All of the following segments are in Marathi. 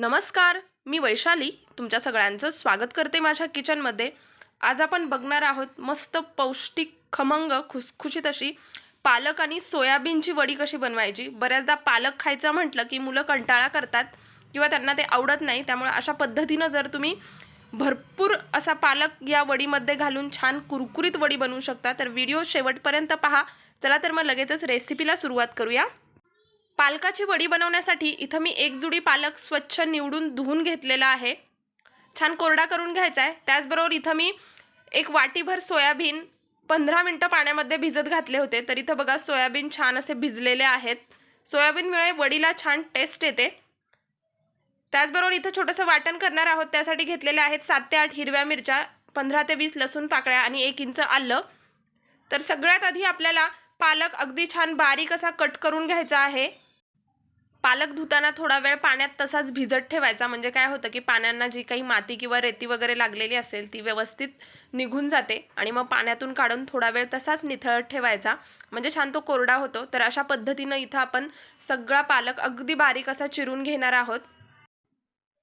नमस्कार मी वैशाली. तुमच्या सगळ्यांचं स्वागत करते माझ्या किचनमध्ये. आज आपण बघणार आहोत मस्त पौष्टिक खमंग खुसखुशीत अशी पालक आणि सोयाबीनची वडी कशी बनवायची. बऱ्याचदा पालक खायचं म्हटलं की मुलं कंटाळा करतात किंवा त्यांना ते आवडत नाही. त्यामुळे अशा पद्धतीनं जर तुम्ही भरपूर असा पालक या वडीमध्ये घालून छान कुरकुरीत वडी बनवू शकता तर व्हिडिओ शेवटपर्यंत पहा. चला तर मग लगेचच रेसिपीला सुरुवात करूया. पालकाची वडी बनवण्यासाठी इथं मी एक जुडी पालक स्वच्छ निवडून धुवून घेतलेला आहे. छान कोरडा करून घ्यायचा आहे त्याचबरोबर इथं मी एक वाटीभर सोयाबीन पंधरा मिनटं पाण्यामध्ये भिजत घातले होते. तर इथं बघा सोयाबीन छान असे भिजलेले आहेत. सोयाबीनमुळे वडीला छान टेस्ट येते. त्याचबरोबर इथं छोटंसं वाटण करणार आहोत. त्यासाठी घेतलेले आहेत सात ते आठ हिरव्या मिरच्या पंधरा ते वीस लसूण पाकळ्या आणि एक इंच आलं. तर सगळ्यात आधी आपल्याला पालक अगदी छान बारीक असा कट करून घ्यायचा आहे. पालक धुताना थोडा वेळ पाण्यात तसाच भिजत ठेवायचा. म्हणजे काय होतं की पाण्यांना जी काही माती किंवा रेती वगैरे लागलेली असेल ती व्यवस्थित निघून जाते आणि मग पाण्यातून काढून थोडा वेळ तसाच निथळत ठेवायचा. म्हणजे छान तो कोरडा होतो. तर अशा पद्धतीनं इथं आपण सगळा पालक अगदी बारीक असा चिरून घेणार आहोत.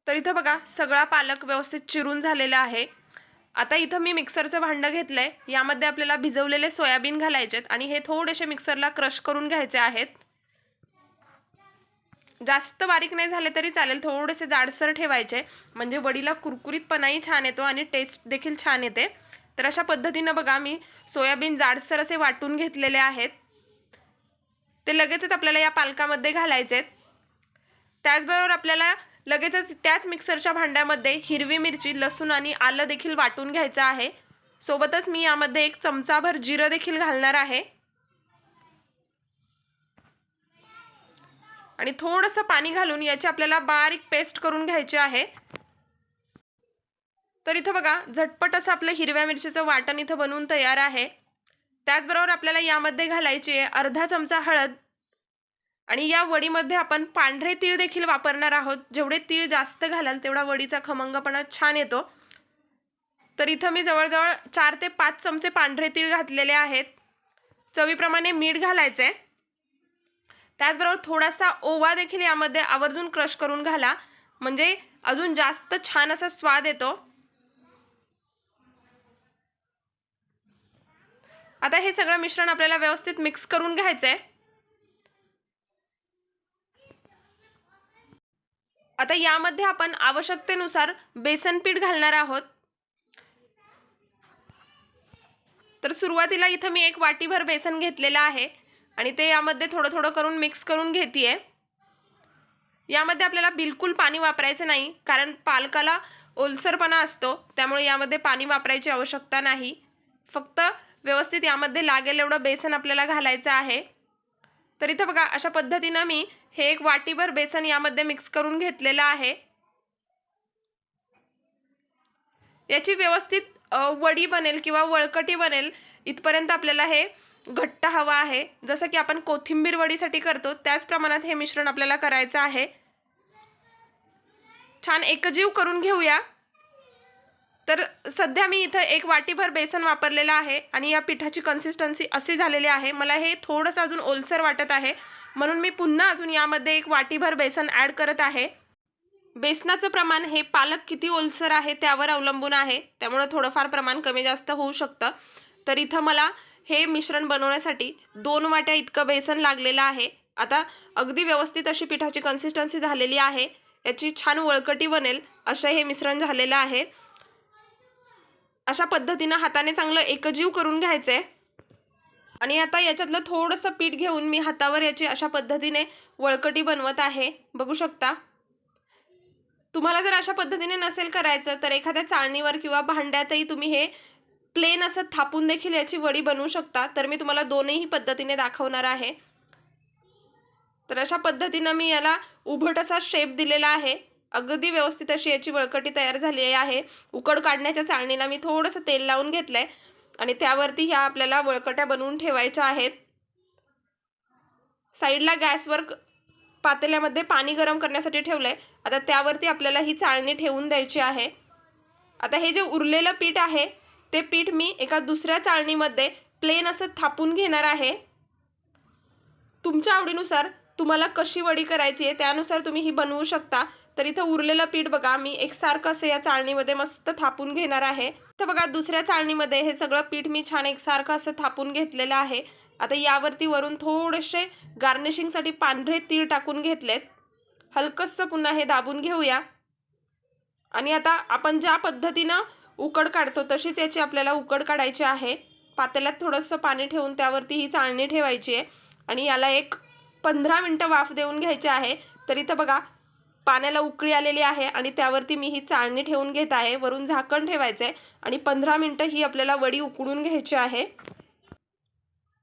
तर इथं बघा सगळा पालक व्यवस्थित चिरून झालेला आहे. आता इथं मी मिक्सरचं भांडं घेतलं आहे यामध्ये आपल्याला भिजवलेले सोयाबीन घालायचे आहेत आणि हे थोडेसे मिक्सरला क्रश करून घ्यायचे आहेत. जास्त बारीक नाही झाले तरी चालेल थोडेसे जाडसर ठेवायचे. म्हणजे वडीला कुरकुरीतपणाही छान येतो आणि टेस्ट देखील छान येते. तर अशा पद्धतीनं बघा मी सोयाबीन जाडसर असे वाटून घेतलेले आहेत. ते लगेचच आपल्याला या पालकामध्ये घालायचे आहेत. त्याचबरोबर आपल्याला लगेचच त्याच मिक्सरच्या भांड्यामध्ये हिरवी मिरची लसूण आणि आलं देखील वाटून घ्यायचं आहे. सोबतच मी यामध्ये एक चमचाभर जिरं देखील घालणार आहे. आणि थोडंसं पाणी घालून याची आपल्याला बारीक पेस्ट करून घ्यायची आहे. तर इथं बघा झटपट असं आपलं हिरव्या मिरचीचं वाटण इथं बनवून तयार आहे. त्याचबरोबर आपल्याला यामध्ये घालायची आहे अर्धा चमचा हळद. आणि या वडीमध्ये आपण पांढरे तीळ देखील वापरणार आहोत. जेवढे तीळ जास्त घालाल तेवढा वडीचा खमंगपणा छान येतो. तर इथं मी जवळजवळ चार ते पाच चमचे पांढरे तीळ घातलेले आहेत. चवीप्रमाणे मीठ घालायचं आहे त्याचबरोबर थोडासा ओवा देखील यामध्ये आवर्जून क्रश करून घाला. म्हणजे अजून जास्त छान असा स्वाद येतो. आता हे सगळं मिश्रण आपल्याला व्यवस्थित मिक्स करून घ्यायचं आहे आता यामध्ये आपण आवश्यकतेनुसार बेसन पीठ घालणार आहोत. तर सुरुवातीला इथं मी एक वाटीभर बेसन घेतलेलं आहे. आणि ते यामध्ये थोडं थोडं करून मिक्स करून घेते यामध्ये आपल्याला बिलकुल पाणी वापरायचं नाही कारण पालकाला ओलसरपणा असतो त्यामुळे यामध्ये पाणी वापरायची आवश्यकता नाही. फक्त व्यवस्थित यामध्ये लागेल एवढं बेसन आपल्याला घालायचं आहे. तर इथं बघा अशा पद्धतीनं मी हे एक वाटीभर बेसन यामध्ये मिक्स करून घेतलेलं आहे. याची व्यवस्थित वडी बनेल किंवा वळकटी बनेल इथपर्यंत आपल्याला हे घट्ट हवा आहे. जसं की आपण कोथिंबीर वडीसाठी करतो त्याच प्रमाणात हे मिश्रण आपल्याला करायचं आहे. छान एकजीव करून घेऊया. तर सध्या मी इथं एक वाटीभर बेसन वापरलेलं आहे आणि या पिठाची कन्सिस्टन्सी अशी झालेली आहे. मला हे थोडंसं अजून ओलसर वाटत आहे. म्हणून मी पुन्हा अजून यामध्ये एक वाटीभर बेसन ॲड करत आहे. बेसनाचं प्रमाण हे पालक किती ओलसर आहे त्यावर अवलंबून आहे. त्यामुळं थोडंफार प्रमाण कमी जास्त होऊ शकतं. तर इथं मला हे मिश्रण बनवण्यासाठी दोन वाट्या इतकं बेसन लागलेलं आहे. आता अगदी व्यवस्थित अशी पिठाची कन्सिस्टन्सी झालेली आहे. याची छान वळकटी बनेल असं हे मिश्रण झालेलं आहे. अशा पद्धतीनं हाताने चांगलं एकजीव करून घ्यायचं आहे आणि आता याच्यातलं थोडंसं पीठ घेऊन मी हातावर याची अशा पद्धतीने वळकटी बनवत आहे. बघू शकता. तुम्हाला जर अशा पद्धतीने नसेल करायचं तर एखाद्या चाळणीवर किंवा भांड्यातही तुम्ही हे प्लेन असं थापून देखील याची वडी बनवू शकता. तर मी तुम्हाला दोनही पद्धतीने दाखवणार आहे. तर अशा पद्धतीनं मी याला उभट असा शेप दिलेला आहे. अगदी व्यवस्थित अशी याची वळकटी तयार झाली आहे. उकड काढण्याच्या चाळणीला मी थोडंसं तेल लावून घेतलं आहे आणि त्यावरती ह्या आपल्याला वळकट्या बनवून ठेवायच्या आहेत. साईडला गॅसवर पातेल्यामध्ये पाणी गरम करण्यासाठी ठेवलं आहे आता त्यावरती आपल्याला ही चाळणी ठेवून द्यायची आहे. आता हे जे उरलेलं पीठ आहे ते पीठ मी एका दुसऱ्या चाळणीमध्ये प्लेन असं थापून घेणार आहे. तुमच्या आवडीनुसार तुम्हाला कशी वडी करायची आहे त्यानुसार तुम्ही ही बनवू शकता. तर इथं उरलेलं पीठ बघा मी एकसारखं असं या चाळणीमध्ये मस्त थापून घेणार आहे. तर बघा दुसऱ्या चाळणीमध्ये हे सगळं पीठ मी छान एकसारखं असं थापून घेतलेलं आहे. आता यावरती वरून थोडेसे गार्निशिंगसाठी पांढरे तीळ टाकून घेतलेत. हलकंसं पुन्हा हे दाबून घेऊया. आणि आता आपण ज्या पद्धतीनं उकड काढतो. तशीच याची आपल्याला उकड काढायची आहे. पातेल्यात थोडंसं पाणी ठेवून त्यावरती ही चाळणी ठेवायची आहे. आणि याला एक पंधरा मिनटं वाफ देऊन घ्यायची आहे. तर इथं बघा पाण्याला उकळी आलेली आहे आणि त्यावरती मी ही चाळणी ठेवून घेत आहे. वरून झाकण ठेवायचं आहे आणि पंधरा मिनटं ही आपल्याला वडी उकडून घ्यायची आहे.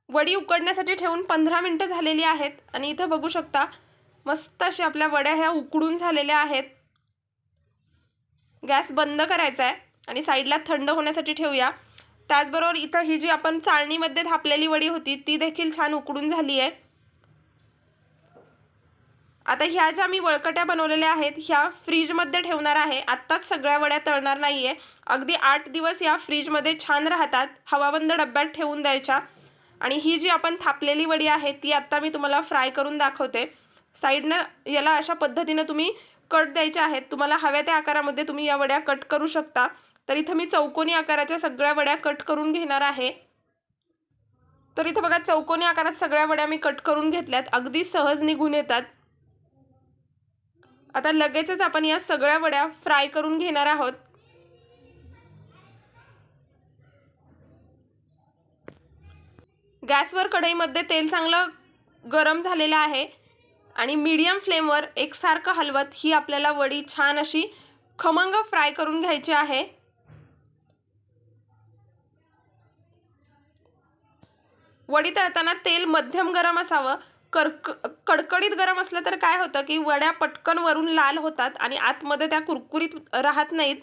वडी उकडण्यासाठी ठेवून पंधरा मिनटं झालेली आहेत. आणि इथं बघू शकता मस्त अशा आपल्या वड्या ह्या उकडून झालेल्या आहेत. गॅस बंद करायचा आहे आणि साईडला थंड होण्यासाठी ठेवूया. त्याचबरोबर इथं ही जी आपण चाळणीमध्ये थापलेली वडी होती ती देखील छान उकडून झाली आहे. आता ह्या ज्या मी वळकट्या बनवलेल्या आहेत ह्या फ्रीजमध्ये ठेवणार आहे. आत्ताच सगळ्या वड्या तळणार नाही आहे अगदी आठ दिवस या फ्रीजमध्ये छान राहतात. हवाबंद डब्यात ठेवून द्यायच्या. आणि ही जी आपण थापलेली वडी आहे ती आत्ता मी तुम्हाला फ्राय करून दाखवते. साईडनं याला अशा पद्धतीनं तुम्ही कट द्यायचे आहेत. तुम्हाला हव्या त्या आकारामध्ये तुम्ही या वड्या कट करू शकता. तर इथं मी चौकोनी आकाराच्या सगळ्या वड्या कट करून घेणार आहे. तर इथं बघा चौकोनी आकारात सगळ्या वड्या मी कट करून घेतल्यात. अगदी सहज निघून येतात. आता लगेचच आपण या सगळ्या वड्या फ्राय करून घेणार आहोत. गॅसवर कढईमध्ये तेल चांगलं गरम झालेलं आहे आणि मीडियम फ्लेमवर एकसारखं हलवत ही आपल्याला वडी छान अशी खमंग फ्राय करून घ्यायची आहे. वडी तळताना तेल मध्यम गरम असावं. करक कडकडीत गरम असलं तर काय होतं की वड्या पटकन वरून लाल होतात आणि आतमध्ये त्या कुरकुरीत राहत नाहीत.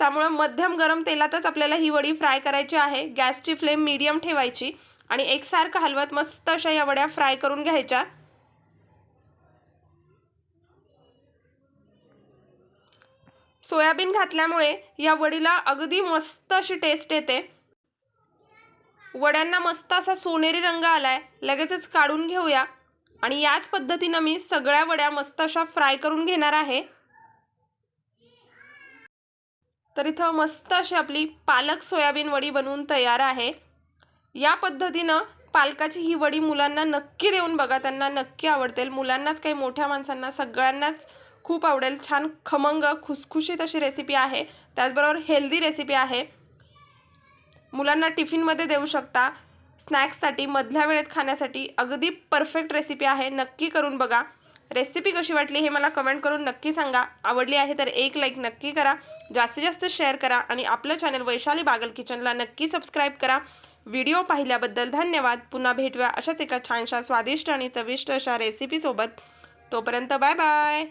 त्यामुळं मध्यम गरम तेलातच आपल्याला ही वडी फ्राय करायची आहे. गॅसची फ्लेम मीडियम ठेवायची आणि एकसारखं हलवत मस्त अशा या वड्या फ्राय करून घ्यायच्या. सोयाबीन घातल्यामुळे या वडीला अगदी मस्त अशी टेस्ट येते. वड्यांना मस्त असा सोनेरी रंग आला आहे लगेचच काढून घेऊया. आणि याच पद्धतीनं मी सगळ्या वड्या मस्त अशा फ्राय करून घेणार आहे. तर इथं मस्त अशी आपली पालक सोयाबीन वडी बनवून तयार आहे. या पद्धतीनं पालकाची ही वडी मुलांना नक्की देऊन बघा त्यांना नक्की आवडतील. मुलांनाच काही मोठ्या माणसांना सगळ्यांनाच खूप आवडेल. छान खमंग खुसखुशीत अशी रेसिपी आहे. त्याचबरोबर हेल्दी रेसिपी आहे. मुलांना टिफिनमध्ये देऊ शकता. स्नॅक्ससाठी मधल्या वेळेत खाण्यासाठी अगदी परफेक्ट रेसिपी आहे. नक्की करून बघा. रेसिपी कशी वाटली हे मला कमेंट करून नक्की सांगा. आवडली आहे तर एक लाईक नक्की करा. जास्तीत जास्त शेअर करा आणि आपलं चॅनल वैशाली बागल किचनला नक्की सबस्क्राईब करा. व्हिडिओ पाहिल्याबद्दल धन्यवाद. पुन्हा भेटूया अशाच एका छानशा स्वादिष्ट आणि चविष्ट अशा रेसिपीसोबत. तोपर्यंत बाय बाय.